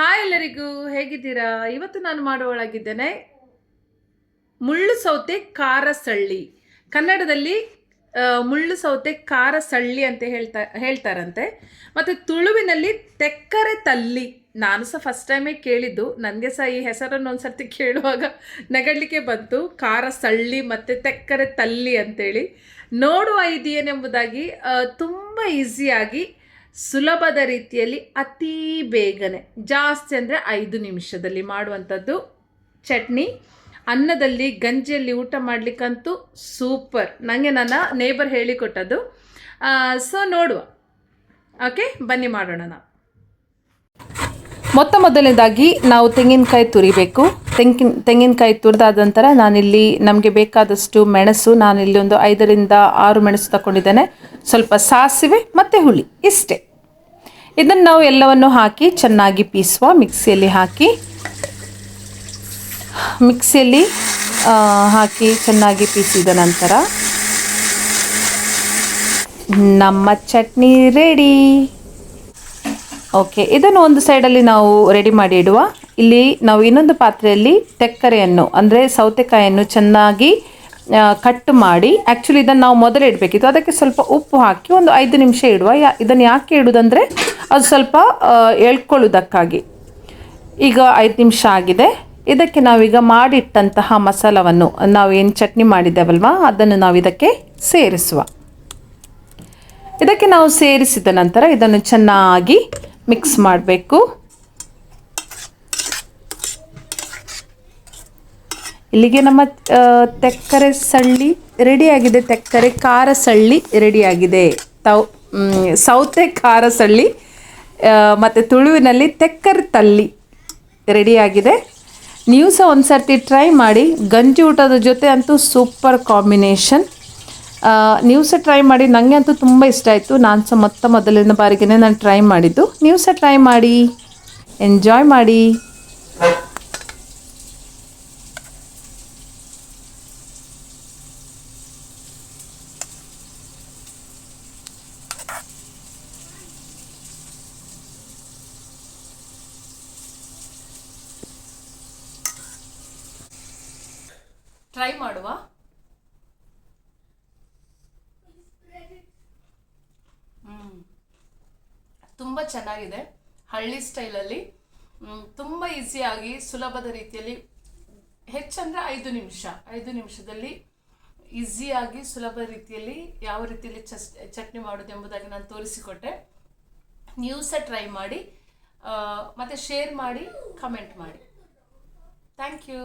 Hi ಎಲ್ಲರಿಗೂ, ಹೇಗಿದ್ದೀರಾ? ಇವತ್ತು ನಾನು ಮಾಡುವಳಾಗಿದ್ದೇನೆ ಮುಳ್ಳು ಸೌತೆ ಖಾರ ಸಳ್ಳಿ. ಕನ್ನಡದಲ್ಲಿ ಮುಳ್ಳು ಸೌತೆ ಖಾರ ಸಳ್ಳಿ ಅಂತ ಹೇಳ್ತಾ, ಹೇಳ್ತಾರಂತೆ. ಮತ್ತು ತುಳುವಿನಲ್ಲಿ ತೆಕ್ಕರೆ ತಲ್ಲಿ. ನಾನು ಸಹ ಫಸ್ಟ್ ಟೈಮೇ ಕೇಳಿದ್ದು. ನನಗೆ ಸಹ ಈ ಹೆಸರನ್ನು ಒಂದ್ಸರ್ತಿ ಕೇಳುವಾಗ ನಗಡ್ಲಿಕ್ಕೆ ಬಂತು. ಖಾರ ಸಳ್ಳಿ ಮತ್ತು ತೆಕ್ಕರೆ ತಲ್ಲಿ ಅಂತೇಳಿ. ನೋಡುವ ಇದೆಯೇನೆಂಬುದಾಗಿ ತುಂಬ ಈಸಿಯಾಗಿ ಸುಲಭದ ರೀತಿಯಲ್ಲಿ ಅತೀ ಬೇಗನೆ, ಜಾಸ್ತಿ ಅಂದರೆ ಐದು ನಿಮಿಷದಲ್ಲಿ ಮಾಡುವಂಥದ್ದು. ಚಟ್ನಿ, ಅನ್ನದಲ್ಲಿ, ಗಂಜಿಯಲ್ಲಿ ಊಟ ಮಾಡಲಿಕ್ಕಂತೂ ಸೂಪರ್. ನನಗೆ ನನ್ನ ನೇಬರ್ ಹೇಳಿಕೊಟ್ಟದ್ದು. ಸೊ ನೋಡುವ. ಓಕೆ ಬನ್ನಿ ಮಾಡೋಣ ನಾವು. ಮೊತ್ತ ಮೊದಲನೇದಾಗಿ ನಾವು ತೆಂಗಿನಕಾಯಿ ತುರಿಬೇಕು. ತೆಂಗಿನ ತೆಂಗಿನಕಾಯಿ ತುರಿದಾದ ನಂತರ ನಾನಿಲ್ಲಿ ನಮಗೆ ಬೇಕಾದಷ್ಟು ಮೆಣಸು, ನಾನಿಲ್ಲಿ ಒಂದು ಐದರಿಂದ ಆರು ಮೆಣಸು ತಗೊಂಡಿದ್ದೇನೆ ಸ್ವಲ್ಪ ಸಾಸಿವೆ ಮತ್ತು ಹುಳಿ, ಇಷ್ಟೇ. ಇದನ್ನು ನಾವು ಎಲ್ಲವನ್ನು ಹಾಕಿ ಚೆನ್ನಾಗಿ ಪೀಸುವ ಮಿಕ್ಸಿಯಲ್ಲಿ ಹಾಕಿ ಮಿಕ್ಸಿಯಲ್ಲಿ ಹಾಕಿ ಚೆನ್ನಾಗಿ ಪೀಸಿದ ನಂತರ ನಮ್ಮ ಚಟ್ನಿ ರೆಡಿ. ಓಕೆ ಇದನ್ನು ಒಂದು ಸೈಡಲ್ಲಿ ನಾವು ರೆಡಿ ಮಾಡಿ ಇಡುವ. ಇಲ್ಲಿ ನಾವು ಇನ್ನೊಂದು ಪಾತ್ರೆಯಲ್ಲಿ ತೆಕ್ಕರೆಯನ್ನು, ಅಂದರೆ ಸೌತೆಕಾಯಿಯನ್ನು ಚೆನ್ನಾಗಿ ಕಟ್ ಮಾಡಿ ಆ್ಯಕ್ಚುಲಿ ಇದನ್ನು ನಾವು ಮೊದಲು ಇಡಬೇಕಿತ್ತು. ಅದಕ್ಕೆ ಸ್ವಲ್ಪ ಉಪ್ಪು ಹಾಕಿ ಒಂದು ಐದು ನಿಮಿಷ ಇಡುವ. ಯಾ, ಇದನ್ನು ಯಾಕೆ ಇಡುವುದಂದರೆ ಅದು ಸ್ವಲ್ಪ ಎಳ್ಕೊಳ್ಳೋದಕ್ಕಾಗಿ. ಈಗ ಐದು ನಿಮಿಷ ಆಗಿದೆ. ಇದಕ್ಕೆ ನಾವೀಗ ಮಾಡಿಟ್ಟಂತಹ ಮಸಾಲವನ್ನು ನಾವು ಏನು ಚಟ್ನಿ ಮಾಡಿದ್ದೇವಲ್ವಾ? ಅದನ್ನು ನಾವು ಇದಕ್ಕೆ ಸೇರಿಸುವ. ಇದಕ್ಕೆ ನಾವು ಸೇರಿಸಿದ ನಂತರ ಇದನ್ನು ಚೆನ್ನಾಗಿ ಮಿಕ್ಸ್ ಮಾಡಬೇಕು. ಇಲ್ಲಿಗೆ ನಮ್ಮ ತೆಕ್ಕರೆ ಸಳ್ಳಿ ರೆಡಿಯಾಗಿದೆ ತೆಕ್ಕರೆ ಖಾರ ಸಳ್ಳಿ ರೆಡಿಯಾಗಿದೆ ತೌ ಸೌತೆ ಖಾರ ಸಳ್ಳಿ ಮತ್ತು ತುಳುವಿನಲ್ಲಿ ತೆಕ್ಕರೆ ತಲ್ಲಿ ರೆಡಿಯಾಗಿದೆ ನೀವು ಸಹ ಒಂದು ಸರ್ತಿ ಟ್ರೈ ಮಾಡಿ, ಗಂಜಿ ಊಟದ ಜೊತೆ ಅಂತೂ ಸೂಪರ್ ಕಾಂಬಿನೇಷನ್ ನೀವು ಸಹ ಟ್ರೈ ಮಾಡಿ. ನನಗೆ ಅಂತೂ ತುಂಬ ಇಷ್ಟ ಆಯಿತು. ನಾನು ಸಹ ಮೊತ್ತ ಮೊದಲಿನ ಬಾರಿಗೆ ನಾನು ಟ್ರೈ ಮಾಡಿದ್ದು. ನೀವು ಸಹ ಟ್ರೈ ಮಾಡಿ. ಎಂಜಾಯ್ ಮಾಡಿ. ಟ್ರೈ ಮಾಡುವ. ತುಂಬ ಚೆನ್ನಾಗಿದೆ. ಹಳ್ಳಿ ಸ್ಟೈಲಲ್ಲಿ ತುಂಬ ಈಸಿಯಾಗಿ ಸುಲಭದ ರೀತಿಯಲ್ಲಿ ಹೆಚ್ಚಂದ್ರೆ ಐದು ನಿಮಿಷ. ಐದು ನಿಮಿಷದಲ್ಲಿ ಈಸಿಯಾಗಿ ಸುಲಭ ರೀತಿಯಲ್ಲಿ ಯಾವ ರೀತಿಯಲ್ಲಿ ಚಸ್, ಚಟ್ನಿ ಮಾಡೋದು ಎಂಬುದಾಗಿ ನಾನು ತೋರಿಸಿಕೊಟ್ಟೆ. ನೀವು ಸಹ ಟ್ರೈ ಮಾಡಿ ಮತ್ತೆ ಶೇರ್ ಮಾಡಿ ಕಮೆಂಟ್ ಮಾಡಿ. Thank you